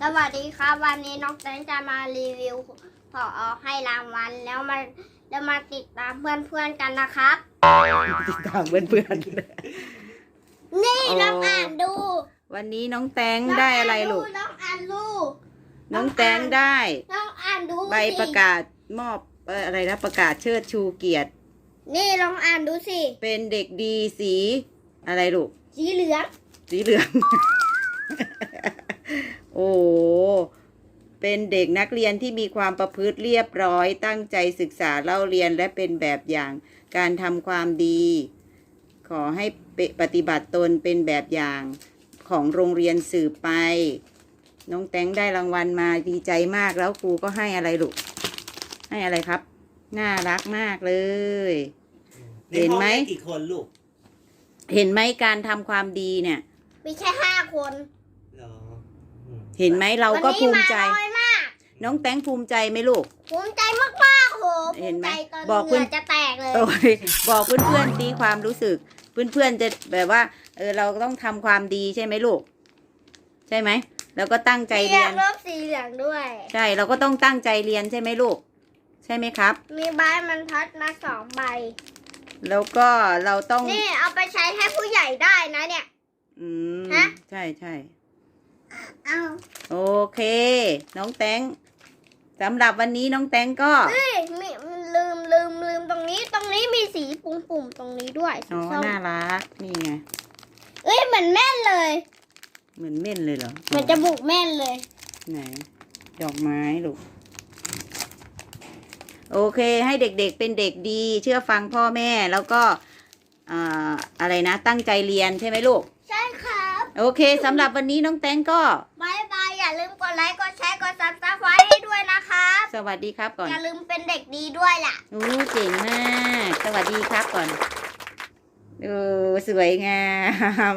สวัสดีครับ วันนี้น้องแตงจะมารีวิวพอให้รางวัลแล้วมาแล้วมาติดตามเพื่อนๆกันนะครับ ติดตามเพื่อนนี่โอ้น้องอ่านดูๆ วันนี้น้องแตงได้อะไรลูก น้องอ่านดู น้องแตงได้ น้องอ่านดูใบสิประกาศมอบเอ่ออะไรนะประกาศเชิดชูเกียรติ นี่ลองอ่านดูสิ เป็นเด็กดีสี อะไรลูก สีเหลือง สีเหลือง โอ้เป็นเด็กนักเรียนที่มีความประพฤติเรียบร้อย ตั้งใจศึกษาเล่าเรียนและเป็นแบบอย่าง การทำความดี ขอให้ปปฏิบัติตนเป็นแบบอย่างของโรงเรียนสืบไป น้องแตงได้รางวัลมาดีใจมากแล้วครูก็ให้อะไรลูก ให้อะไรครับ น่ารักมากเลย เห็นไหมกี่คนลูก เห็นไหมการทำความดีเนี่ย มีแค่ห้าคน เห็นไหมเราก็วันนี้ภูมิใจน้อยมากน้องแตงภูมิใจไหมลูก ภูมิใจมากๆโหเห็นไหมภูใจตอนบอกเหคุงื่ณอจะแตกเลย โอ้ยบอกเพื่อนๆตีความรู้สึก เพื่อนๆจะแบบว่า เออเราต้องทำความดีใช่ไหมลูก ใช่ไหมแล้วก็ตั้งใจสีเหเรีลืยอนงรูปสีเหลืองด้วย ใช่ เราก็ต้องตั้งใจเรียนใช่ไหมลูก ใช่ไหมครับ มีใบมันทัดมาสองใบ แล้วก็เราต้อง นี่เอาไปใช้ให้ผู้ใหญ่ได้นะเนี่ย อืมฮะ ใช่ใช่ เอาโอเค น้องแตงสำหรับวันนี้น้องแตงก็เฮ้ยมีลืมลืมลืมตรงนี้ ตรงนี้มีสีปุ่มปุ่มๆตรงนี้ด้วยสีอ๋อ ส้มน่ารัก นี่ไง เอ้ยเหมือนแม่นเลยเหมือนเม่นเลยเหรอเหมือนจะบุกแม่นเลย ไหน ดอกไม้ลูก โอเค ให้เด็กๆเป็นเด็กดี เชื่อฟังพ่อแม่ แล้วก็อ่าอะไรนะ ตั้งใจเรียนใช่ไหมลูกใช่ครับ โอเคสำหรับวันนี้น้องแตงก็บายบายอย่าลืมกดไลค์กดแชร์กดซับสไครต์ให้ด้วยนะครับสวัสดีครับก่อนอย่าลืมเป็นเด็กดีด้วยล่ะโอ้เก่งมาก สวัสดีครับก่อนโอ้สวยงาม